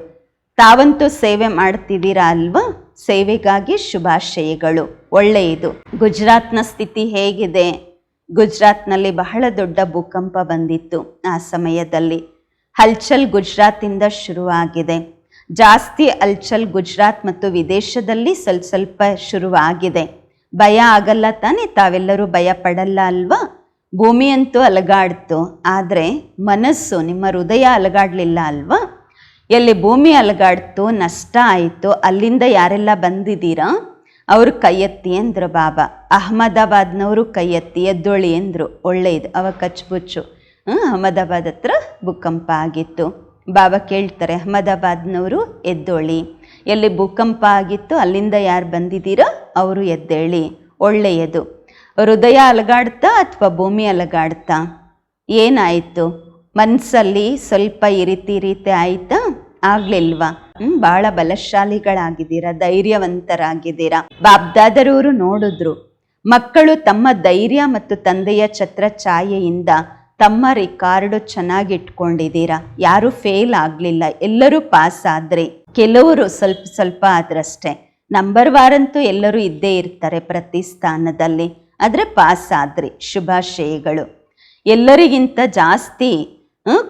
ತಾವಂತೂ ಸೇವೆ ಮಾಡ್ತಿದ್ದೀರಾ ಅಲ್ವಾ? ಸೇವೆಗಾಗಿ ಶುಭಾಶಯಗಳು, ಒಳ್ಳೆಯದು. ಗುಜರಾತ್ನ ಸ್ಥಿತಿ ಹೇಗಿದೆ? ಗುಜರಾತ್ನಲ್ಲಿ ಬಹಳ ದೊಡ್ಡ ಭೂಕಂಪ ಬಂದಿತ್ತು ಆ ಸಮಯದಲ್ಲಿ. ಹಲ್ಚಲ್ ಗುಜರಾತಿಂದ ಶುರುವಾಗಿದೆ. ಜಾಸ್ತಿ ಹಲ್ಚಲ್ ಗುಜರಾತ್ ಮತ್ತು ವಿದೇಶದಲ್ಲಿ ಸ್ವಲ್ಪ ಸ್ವಲ್ಪ ಶುರುವಾಗಿದೆ. ಭಯ ಆಗಲ್ಲ ತಾನೇ, ತಾವೆಲ್ಲರೂ ಭಯ ಪಡಲ್ಲ ಅಲ್ವಾ? ಭೂಮಿಯಂತೂ ಅಲಗಾಡ್ತು. ಆದರೆ ಮನಸ್ಸು ನಿಮ್ಮ ಹೃದಯ ಅಲಗಾಡಲಿಲ್ಲ ಅಲ್ವಾ? ಎಲ್ಲಿ ಭೂಮಿ ಅಲಗಾಡ್ತು, ನಷ್ಟ ಆಯಿತು, ಅಲ್ಲಿಂದ ಯಾರೆಲ್ಲ ಬಂದಿದ್ದೀರಾ? ಅವರು ಕೈ ಎತ್ತಿ ಅಂದ್ರು ಬಾಬಾ. ಅಹಮದಾಬಾದ್ನವರು ಕೈಯತ್ತಿ, ಎದ್ದೊಳಿ ಅಂದರು. ಒಳ್ಳೆಯದು ಅವ ಕಚ್ಬುಚ್ಚು ಅಹಮದಾಬಾದ್ ಹತ್ರ ಭೂಕಂಪ ಆಗಿತ್ತು. ಬಾಬಾ ಕೇಳ್ತಾರೆ, ಅಹಮದಾಬಾದ್ನವರು ಎದ್ದೊಳ್ಳಿ ಎಲ್ಲಿ ಭೂಕಂಪ ಆಗಿತ್ತು, ಅಲ್ಲಿಂದ ಯಾರು ಬಂದಿದ್ದೀರೋ ಅವರು ಎದ್ದೇಳಿ. ಒಳ್ಳೆಯದು. ಹೃದಯ ಅಲಗಾಡ್ತಾ ಅಥವಾ ಭೂಮಿ ಅಲಗಾಡ್ತಾ? ಏನಾಯಿತು? ಮನಸ್ಸಲ್ಲಿ ಸ್ವಲ್ಪ ಈ ರೀತಿ ರೀತಿ ಆಯಿತಾ? ಆಗ್ಲಿಲ್ವಾ? ಹ್ಮ್ ಬಹಳ ಬಲಶಾಲಿಗಳಾಗಿದ್ದೀರಾ, ಧೈರ್ಯವಂತರಾಗಿದ್ದೀರ. ಬಾಬ್ದಾದರವರು ನೋಡಿದ್ರು, ಮಕ್ಕಳು ತಮ್ಮ ಧೈರ್ಯ ಮತ್ತು ತಂದೆಯ ಛತ್ರ ಛಾಯೆಯಿಂದ ತಮ್ಮ ರಿಕಾರ್ಡು ಚೆನ್ನಾಗಿಟ್ಕೊಂಡಿದ್ದೀರ. ಯಾರು ಫೇಲ್ ಆಗಲಿಲ್ಲ, ಎಲ್ಲರೂ ಪಾಸ್ ಆದ್ರಿ. ಕೆಲವರು ಸ್ವಲ್ಪ ಸ್ವಲ್ಪ ಆದ್ರಷ್ಟೇ. ನಂಬರ್ ವಾರಂತೂ ಎಲ್ಲರೂ ಇದ್ದೇ ಇರ್ತಾರೆ ಪ್ರತಿ ಸ್ಥಾನದಲ್ಲಿ, ಆದರೆ ಪಾಸ್ ಆದ್ರಿ, ಶುಭಾಶಯಗಳು. ಎಲ್ಲರಿಗಿಂತ ಜಾಸ್ತಿ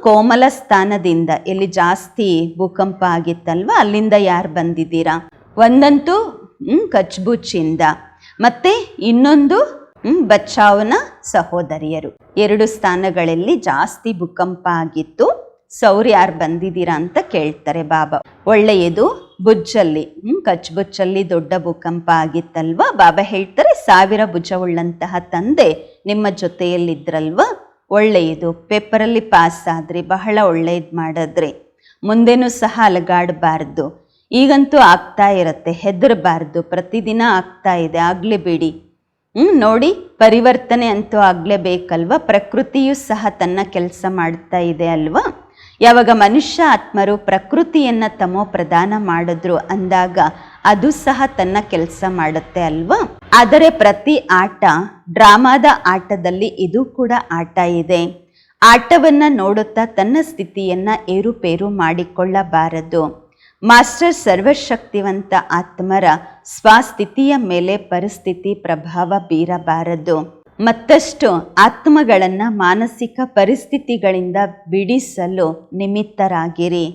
ಕೋಮಲ ಸ್ಥಾನದಿಂದ. ಎಲ್ಲಿ ಜಾಸ್ತಿ ಭೂಕಂಪ ಆಗಿತ್ತಲ್ವ? ಅಲ್ಲಿಂದ ಯಾರು ಬಂದಿದ್ದೀರಾ? ಒಂದಂತೂ ಕಚ್ಬುಚ್ಚಿಂದ ಮತ್ತೆ ಇನ್ನೊಂದು ಹ್ಮ್, ಬಚಾವ್ನ ಸಹೋದರಿಯರು. ಎರಡು ಸ್ಥಾನಗಳಲ್ಲಿ ಜಾಸ್ತಿ ಭೂಕಂಪ ಆಗಿತ್ತು. ಸೌರ್ ಯಾರು ಬಂದಿದ್ದೀರಾ ಅಂತ ಕೇಳ್ತಾರೆ ಬಾಬಾ. ಒಳ್ಳೆಯದು ಬುಜ್ಜಲ್ಲಿ ಹ್ಞೂ ಕಚ್ಬುಚ್ಚಲ್ಲಿ ದೊಡ್ಡ ಭೂಕಂಪ ಆಗಿತ್ತಲ್ವಾ? ಬಾಬಾ ಹೇಳ್ತಾರೆ ಸಾವಿರ ಭುಜವುಳ್ಳಂತಹ ತಂದೆ ನಿಮ್ಮ ಜೊತೆಯಲ್ಲಿದ್ರಲ್ವಾ? ಒಳ್ಳೆಯದು. ಪೇಪರಲ್ಲಿ ಪಾಸ್ ಆದರೆ ಬಹಳ ಒಳ್ಳೆಯದು ಮಾಡಿದ್ರೆ. ಮುಂದೆನೂ ಸಹ ಅಲಗಾಡಬಾರ್ದು. ಈಗಂತೂ ಆಗ್ತಾ ಇರತ್ತೆ, ಹೆದರಬಾರ್ದು. ಪ್ರತಿದಿನ ಆಗ್ತಾ ಇದೆ, ಆಗಲೇ ಬಿಡಿ. ಹ್ಞೂ ನೋಡಿ, ಪರಿವರ್ತನೆ ಅಂತೂ ಆಗಲೇಬೇಕಲ್ವ ಪ್ರಕೃತಿಯು ಸಹ ತನ್ನ ಕೆಲಸ ಮಾಡ್ತಾ ಇದೆ ಅಲ್ವಾ? ಯಾವಾಗ ಮನುಷ್ಯ ಆತ್ಮರು ಪ್ರಕೃತಿಯನ್ನು ತಮೋ ಪ್ರದಾನ ಮಾಡಿದ್ರು ಅಂದಾಗ ಅದು ಸಹ ತನ್ನ ಕೆಲಸ ಮಾಡುತ್ತೆ ಅಲ್ವಾ? ಆದರೆ ಪ್ರತಿ ಆಟ, ಡ್ರಾಮಾದ ಆಟದಲ್ಲಿ ಇದು ಕೂಡ ಆಟ ಇದೆ. ಆಟವನ್ನು ನೋಡುತ್ತಾ ತನ್ನ ಸ್ಥಿತಿಯನ್ನು ಏರುಪೇರು ಮಾಡಿಕೊಳ್ಳಬಾರದು. ಮಾಸ್ಟರ್ ಸರ್ವಶಕ್ತಿವಂತ ಆತ್ಮರ ಸ್ವಸ್ಥಿತಿಯ ಮೇಲೆ ಪರಿಸ್ಥಿತಿ ಪ್ರಭಾವ ಬೀರಬಾರದು. ಮತ್ತಷ್ಟು ಆತ್ಮಗಳನ್ನು ಮಾನಸಿಕ ಪರಿಸ್ಥಿತಿಗಳಿಂದ ಬಿಡಿಸಲು ನಿಮಿತ್ತರಾಗಿರಿ.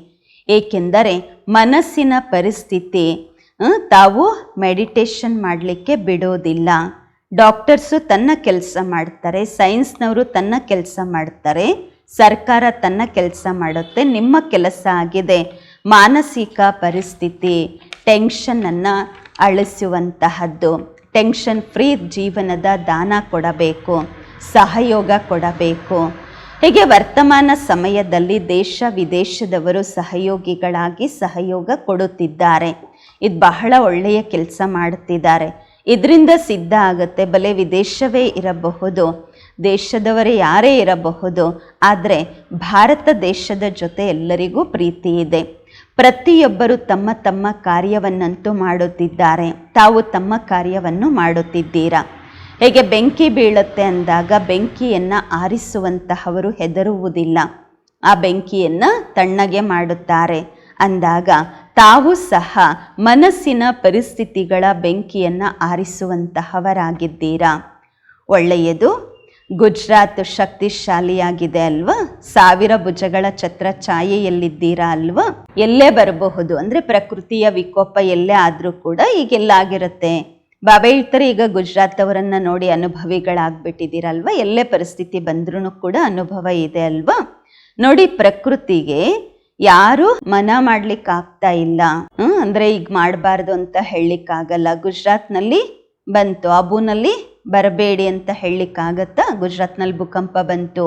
ಏಕೆಂದರೆ ಮನಸ್ಸಿನ ಪರಿಸ್ಥಿತಿ ತಾವು ಮೆಡಿಟೇಷನ್ ಮಾಡಲಿಕ್ಕೆ ಬಿಡೋದಿಲ್ಲ. ಡಾಕ್ಟರ್ಸು ತನ್ನ ಕೆಲಸ ಮಾಡ್ತಾರೆ ಸೈನ್ಸ್ನವರು ತನ್ನ ಕೆಲಸ ಮಾಡ್ತಾರೆ, ಸರ್ಕಾರ ತನ್ನ ಕೆಲಸ ಮಾಡುತ್ತೆ, ನಿಮ್ಮ ಕೆಲಸ ಆಗಿದೆ. ಮಾನಸಿಕ ಪರಿಸ್ಥಿತಿ ಟೆನ್ಷನನ್ನು ಅಳಿಸುವಂತಹದ್ದು. ಟೆನ್ಷನ್ ಫ್ರೀ ಜೀವನದ ದಾನ ಕೊಡಬೇಕು, ಸಹಯೋಗ ಕೊಡಬೇಕು. ಹೀಗೆ ವರ್ತಮಾನ ಸಮಯದಲ್ಲಿ ದೇಶ ವಿದೇಶದವರು ಸಹಯೋಗಿಗಳಾಗಿ ಸಹಯೋಗ ಕೊಡುತ್ತಿದ್ದಾರೆ. ಇದು ಬಹಳ ಒಳ್ಳೆಯ ಕೆಲಸ ಮಾಡುತ್ತಿದ್ದಾರೆ ಇದರಿಂದ ಸಿದ್ಧ ಆಗುತ್ತೆ. ಬಲೆ ವಿದೇಶವೇ ಇರಬಹುದು, ದೇಶದವರೇ ಯಾರೇ ಇರಬಹುದು, ಆದರೆ ಭಾರತ ದೇಶದ ಜೊತೆ ಎಲ್ಲರಿಗೂ ಪ್ರೀತಿ ಇದೆ. ಪ್ರತಿಯೊಬ್ಬರು ತಮ್ಮ ತಮ್ಮ ಕಾರ್ಯವನ್ನಂತೂ ಮಾಡುತ್ತಿದ್ದಾರೆ. ತಾವು ತಮ್ಮ ಕಾರ್ಯವನ್ನು ಮಾಡುತ್ತಿದ್ದೀರಾ? ಹೇಗೆ ಬೆಂಕಿ ಬೀಳುತ್ತೆ ಅಂದಾಗ ಬೆಂಕಿಯನ್ನು ಆರಿಸುವಂತಹವರು ಹೆದರುವುದಿಲ್ಲ. ಆ ಬೆಂಕಿಯನ್ನು ತಣ್ಣಗೆ ಮಾಡುತ್ತಾರೆ. ಅಂದಾಗ ತಾವು ಸಹ ಮನಸ್ಸಿನ ಪರಿಸ್ಥಿತಿಗಳ ಬೆಂಕಿಯನ್ನು ಆರಿಸುವಂತಹವರಾಗಿದ್ದೀರಾ? ಒಳ್ಳೆಯದು. ಗುಜರಾತ್ ಶಕ್ತಿಶಾಲಿಯಾಗಿದೆ ಅಲ್ವಾ? ಸಾವಿರ ಭುಜಗಳ ಛತ್ರ ಛಾಯೆಯಲ್ಲಿದ್ದೀರಾ ಅಲ್ವಾ? ಎಲ್ಲೇ ಬರಬಹುದು. ಅಂದರೆ ಪ್ರಕೃತಿಯ ವಿಕೋಪ ಎಲ್ಲೇ ಆದರೂ ಕೂಡ ಈಗೆಲ್ಲ ಆಗಿರುತ್ತೆ. ಬಾಬಾ ಹೇಳ್ತಾರೆ ಈಗ ಗುಜರಾತ್ ಅವರನ್ನ ನೋಡಿ ಅನುಭವಿಗಳಾಗ್ಬಿಟ್ಟಿದ್ದೀರಲ್ವಾ ಎಲ್ಲೇ ಪರಿಸ್ಥಿತಿ ಬಂದ್ರೂ ಕೂಡ ಅನುಭವ ಇದೆ ಅಲ್ವಾ? ನೋಡಿ ಪ್ರಕೃತಿಗೆ ಯಾರು ಮನ ಮಾಡ್ಲಿಕ್ಕೆ ಆಗ್ತಾ ಇಲ್ಲ ಅಂದ್ರೆ ಈಗ ಮಾಡಬಾರ್ದು ಅಂತ ಹೇಳಲಿಕ್ಕಾಗಲ್ಲ. ಗುಜರಾತ್ನಲ್ಲಿ ಬಂತು. ಅಬುನಲ್ಲಿ ಬರಬೇಡಿ ಅಂತ ಹೇಳಲಿಕ್ಕಾಗತ್ತಾ? ಗುಜರಾತ್ನಲ್ಲಿ ಭೂಕಂಪ ಬಂತು.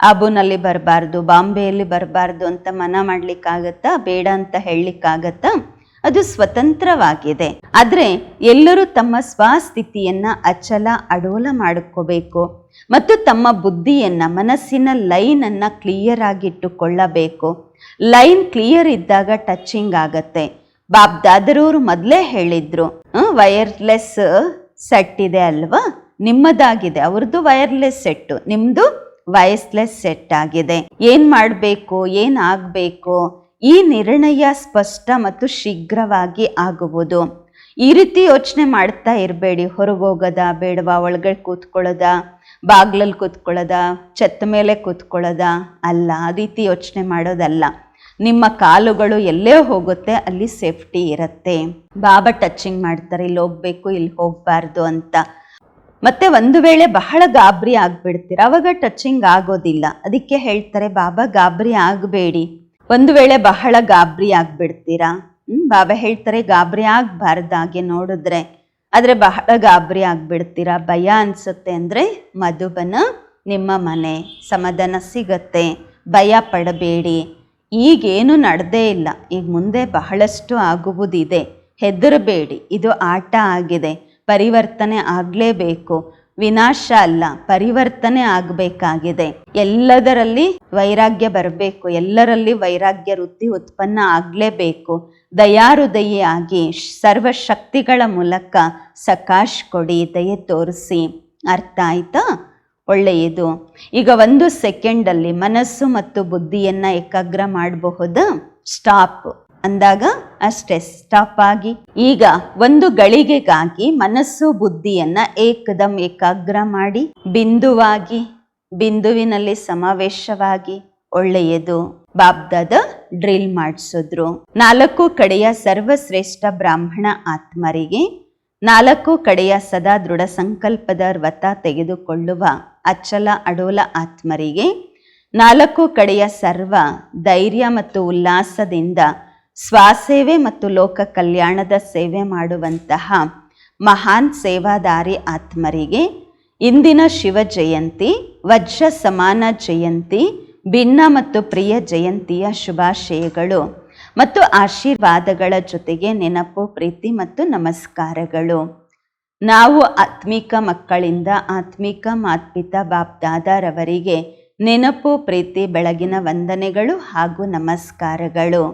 ಅಬುನಲ್ಲಿ ಬರಬಾರ್ದು, ಬಾಂಬೆಯಲ್ಲಿ ಬರಬಾರ್ದು ಅಂತ ಮನ ಮಾಡ್ಲಿಕ್ಕಾಗತ್ತಾ? ಬೇಡ ಅಂತ ಹೇಳಲಿಕ್ಕಾಗತ್ತಾ? ಅದು ಸ್ವತಂತ್ರವಾಗಿದೆ. ಆದರೆ ಎಲ್ಲರೂ ತಮ್ಮ ಸ್ವಸ್ಥಿತಿಯನ್ನು ಅಚಲ ಅಡೋಲ ಮಾಡ್ಕೋಬೇಕು ಮತ್ತು ತಮ್ಮ ಬುದ್ಧಿಯನ್ನ, ಮನಸ್ಸಿನ ಲೈನ್ ಅನ್ನ ಕ್ಲಿಯರ್ ಆಗಿಟ್ಟುಕೊಳ್ಳಬೇಕು ಲೈನ್ ಕ್ಲಿಯರ್ ಇದ್ದಾಗ ಟಚ್ಚಿಂಗ್ ಆಗತ್ತೆ. ಬಾಬ್ ದಾದರೂರು ಮೊದಲೇ ಹೇಳಿದ್ರು ವೈರ್ಲೆಸ್ ಸೆಟ್ ಇದೆ ಅಲ್ವಾ? ನಿಮ್ಮದಾಗಿದೆ. ಅವ್ರದ್ದು ವೈರ್ಲೆಸ್ ಸೆಟ್ಟು ನಿಮ್ದು ವಯಸ್ಲೆಸ್ ಸೆಟ್ ಆಗಿದೆ. ಏನ್ ಮಾಡಬೇಕು? ಏನ್ ಆಗಬೇಕು? ಈ ನಿರ್ಣಯ ಸ್ಪಷ್ಟ ಮತ್ತು ಶೀಘ್ರವಾಗಿ ಆಗುವುದು. ಈ ರೀತಿ ಯೋಚನೆ ಮಾಡ್ತಾ ಇರಬೇಡಿ. ಹೊರಗೋಗದ, ಬೇಡವಾ? ಒಳಗಡೆ ಕೂತ್ಕೊಳ್ಳೋದ? ಬಾಗ್ಲಲ್ಲಿ ಕೂತ್ಕೊಳ್ಳೋದ ಛತ್ತ ಮೇಲೆ ಕೂತ್ಕೊಳ್ಳೋದ, ಅಲ್ಲ ಆ ರೀತಿ ಯೋಚನೆ ಮಾಡೋದಲ್ಲ. ನಿಮ್ಮ ಕಾಲುಗಳು ಎಲ್ಲೇ ಹೋಗುತ್ತೆ, ಅಲ್ಲಿ ಸೇಫ್ಟಿ ಇರುತ್ತೆ. ಬಾಬಾ ಟಚಿಂಗ್ ಮಾಡ್ತಾರೆ, ಇಲ್ಲಿ ಹೋಗ್ಬೇಕು, ಇಲ್ಲಿ ಹೋಗಬಾರ್ದು ಅಂತ. ಮತ್ತೆ ಒಂದು ವೇಳೆ ಬಹಳ ಗಾಬರಿ ಆಗ್ಬಿಡ್ತೀರ, ಅವಾಗ ಟಚಿಂಗ್ ಆಗೋದಿಲ್ಲ. ಅದಕ್ಕೆ ಹೇಳ್ತಾರೆ, ಬಾಬಾ, ಗಾಬರಿ ಆಗಬೇಡಿ. ಒಂದು ವೇಳೆ ಬಹಳ ಗಾಬರಿ ಆಗ್ಬಿಡ್ತೀರಾ? ಹ್ಮ್, ಬಾಬಾ ಹೇಳ್ತಾರೆ, ಗಾಬರಿ ಆಗ್ಬಾರ್ದಾಗೆ ನೋಡಿದ್ರೆ. ಆದ್ರೆ ಬಹಳ ಗಾಬರಿ ಆಗಿಬಿಡ್ತೀರಾ? ಭಯ ಅನಿಸುತ್ತೆ ಅಂದರೆ ಮಧುಬನ ನಿಮ್ಮ ಮನೆ, ಸಮಾಧಾನ ಸಿಗತ್ತೆ, ಭಯ ಪಡಬೇಡಿ. ಈಗೇನು ನಡೆದೇ ಇಲ್ಲ. ಈಗ ಮುಂದೆ ಬಹಳಷ್ಟು ಆಗುವುದಿದೆ. ಹೆದರಬೇಡಿ. ಇದು ಆಟ ಆಗಿದೆ. ಪರಿವರ್ತನೆ ಆಗಲೇಬೇಕು. ವಿನಾಶ ಅಲ್ಲ, ಪರಿವರ್ತನೆ ಆಗಬೇಕಾಗಿದೆ. ಎಲ್ಲದರಲ್ಲಿ ವೈರಾಗ್ಯ ಬರಬೇಕು. ಎಲ್ಲರಲ್ಲಿ ವೈರಾಗ್ಯ ವೃತ್ತಿ ಉತ್ಪನ್ನ ಆಗಲೇಬೇಕು. ದಯಾಹೃದಯಿ ಆಗಿ ಸರ್ವಶಕ್ತಿಗಳ ಮೂಲಕ ಸಕಾಶ್ ಕೊಡಿ ದಯೆ ತೋರಿಸಿ. ಅರ್ಥ ಆಯ್ತಾ? ಒಳ್ಳೆಯದು. ಈಗ ಒಂದು ಸೆಕೆಂಡಲ್ಲಿ ಮನಸ್ಸು ಮತ್ತು ಬುದ್ಧಿಯನ್ನು ಏಕಾಗ್ರ ಮಾಡಬಹುದಾ. ಸ್ಟಾಪ್. ಅಂದಾಗ ಅಷ್ಟೇ, ಸ್ಟಾಪ್ ಆಗಿ. ಈಗ ಒಂದು ಗಳಿಗೆಗಾಗಿ ಮನಸ್ಸು, ಬುದ್ಧಿಯನ್ನು ಏಕದಂ ಏಕಾಗ್ರ ಮಾಡಿ, ಬಿಂದುವಾಗಿ, ಬಿಂದುವಿನಲ್ಲಿ ಸಮಾವೇಶವಾಗಿ. ಒಳ್ಳೆಯದು. ಬಾಬ್ದಾದ ಡ್ರಿಲ್ ಮಾಡಿಸಿದ್ರು. ನಾಲ್ಕು ಕಡೆಯ ಸರ್ವಶ್ರೇಷ್ಠ ಬ್ರಾಹ್ಮಣ ಆತ್ಮರಿಗೆ, ನಾಲ್ಕು ಕಡೆಯ ಸದಾ ದೃಢ ಸಂಕಲ್ಪದ ವ್ರತ ತೆಗೆದುಕೊಳ್ಳುವ ಅಚಲ ಅಡೋಲ ಆತ್ಮರಿಗೆ, ನಾಲ್ಕು ಕಡೆಯ ಸರ್ವ ಧೈರ್ಯ ಮತ್ತು ಉಲ್ಲಾಸದಿಂದ ಸ್ವಸೇವೆ ಮತ್ತು ಲೋಕ ಕಲ್ಯಾಣದ ಸೇವೆ ಮಾಡುವಂತಹ ಮಹಾನ್ ಸೇವಾದಾರಿ ಆತ್ಮರಿಗೆ, ಇಂದಿನ ಶಿವ ಜಯಂತಿ, ವಜ್ರ ಸಮಾನ ಜಯಂತಿ ಭಿನ್ನ ಮತ್ತು ಪ್ರಿಯ ಜಯಂತಿಯ ಶುಭಾಶಯಗಳು ಮತ್ತು ಆಶೀರ್ವಾದಗಳ ಜೊತೆಗೆ ನೆನಪು, ಪ್ರೀತಿ ಮತ್ತು ನಮಸ್ಕಾರಗಳು. ನಾವು ಆತ್ಮಿಕ ಮಕ್ಕಳಿಂದ ಆತ್ಮಿಕ ಮಾತ್ಪಿತ ಬಾಪ್ದಾದರವರಿಗೆ ನೆನಪು, ಪ್ರೀತಿ, ಬೆಳಗಿನ ವಂದನೆಗಳು ಹಾಗೂ ನಮಸ್ಕಾರಗಳು.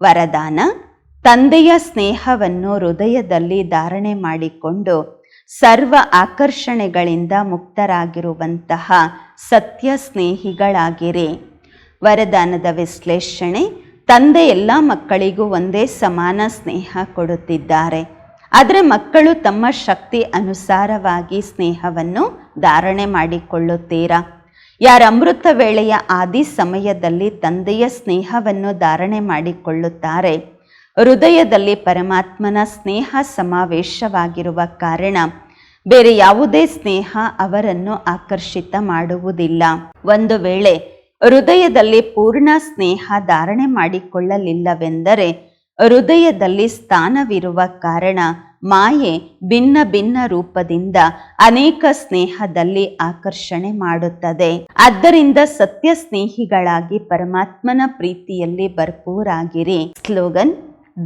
ವರದಾನ, ತಂದೆಯ ಸ್ನೇಹವನ್ನು ಹೃದಯದಲ್ಲಿ ಧಾರಣೆ ಮಾಡಿಕೊಂಡು ಸರ್ವ ಆಕರ್ಷಣೆಗಳಿಂದ ಮುಕ್ತರಾಗಿರುವಂತಹ ಸತ್ಯ ಸ್ನೇಹಿಗಳಾಗಿರಿ ವರದಾನದ ವಿಶ್ಲೇಷಣೆ ತಂದೆ ಎಲ್ಲ ಮಕ್ಕಳಿಗೂ ಒಂದೇ ಸಮಾನ ಸ್ನೇಹ ಕೊಡುತ್ತಿದ್ದಾರೆ. ಆದರೆ ಮಕ್ಕಳು ತಮ್ಮ ಶಕ್ತಿ ಅನುಸಾರವಾಗಿ ಸ್ನೇಹವನ್ನು ಧಾರಣೆ ಮಾಡಿಕೊಳ್ಳುತ್ತೀರಾ? ಯಾರ ಅಮೃತ ವೇಳೆಯ ಆದಿ ಸಮಯದಲ್ಲಿ ತಂದೆಯ ಸ್ನೇಹವನ್ನು ಧಾರಣೆ ಮಾಡಿಕೊಳ್ಳುತ್ತಾರೆ? ಹೃದಯದಲ್ಲಿ ಪರಮಾತ್ಮನ ಸ್ನೇಹ ಸಮಾವೇಶವಾಗಿರುವ ಕಾರಣ ಬೇರೆ ಯಾವುದೇ ಸ್ನೇಹ ಅವರನ್ನು ಆಕರ್ಷಿತ ಮಾಡುವುದಿಲ್ಲ. ಒಂದು ವೇಳೆ ಹೃದಯದಲ್ಲಿ ಪೂರ್ಣ ಸ್ನೇಹ ಧಾರಣೆ ಮಾಡಿಕೊಳ್ಳಲಿಲ್ಲವೆಂದರೆ ಹೃದಯದಲ್ಲಿ ಸ್ಥಾನವಿರುವ ಕಾರಣ ಮಾಯೆ ಭಿನ್ನ ಭಿನ್ನ ರೂಪದಿಂದ ಅನೇಕ ಸ್ನೇಹದಲ್ಲಿ ಆಕರ್ಷಣೆ ಮಾಡುತ್ತದೆ. ಆದ್ದರಿಂದ ಸತ್ಯ ಸ್ನೇಹಿಗಳಾಗಿ ಪರಮಾತ್ಮನ ಪ್ರೀತಿಯಲ್ಲಿ ಭರ್ಪೂರಾಗಿರಿ. ಸ್ಲೋಗನ್,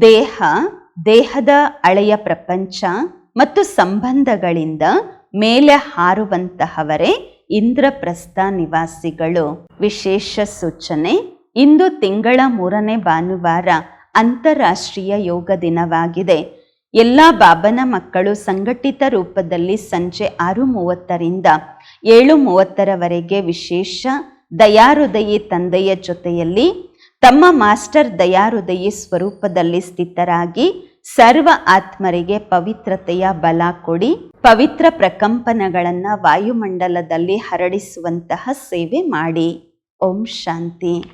ದೇಹ, ದೇಹದ ಹಳೆಯ ಪ್ರಪಂಚ ಮತ್ತು ಸಂಬಂಧಗಳಿಂದ ಮೇಲೆ ಹಾರುವಂತಹವರೇ ಇಂದ್ರಪ್ರಸ್ಥ ನಿವಾಸಿಗಳು. ವಿಶೇಷ ಸೂಚನೆ, ಇಂದು ತಿಂಗಳ ಮೂರನೇ ಭಾನುವಾರ ಅಂತಾರಾಷ್ಟ್ರೀಯ ಯೋಗ ದಿನವಾಗಿದೆ. ಎಲ್ಲ ಬಾಬನ ಮಕ್ಕಳು ಸಂಘಟಿತ ರೂಪದಲ್ಲಿ ಸಂಜೆ ಆರು ಮೂವತ್ತರಿಂದ ಏಳು ಮೂವತ್ತರವರೆಗೆ ವಿಶೇಷ ದಯಾಹೃದಯಿ ತಂದೆಯ ಜೊತೆಯಲ್ಲಿ ತಮ್ಮ ಮಾಸ್ಟರ್ ದಯಾಹೃದಯಿ ಸ್ವರೂಪದಲ್ಲಿ ಸ್ಥಿತರಾಗಿ ಸರ್ವ ಆತ್ಮರಿಗೆ ಪವಿತ್ರತೆಯ ಬಲ ಕೊಡಿ. ಪವಿತ್ರ ಪ್ರಕಂಪನಗಳನ್ನು ವಾಯುಮಂಡಲದಲ್ಲಿ ಹರಡಿಸುವಂತಹ ಸೇವೆ ಮಾಡಿ. ಓಂ ಶಾಂತಿ.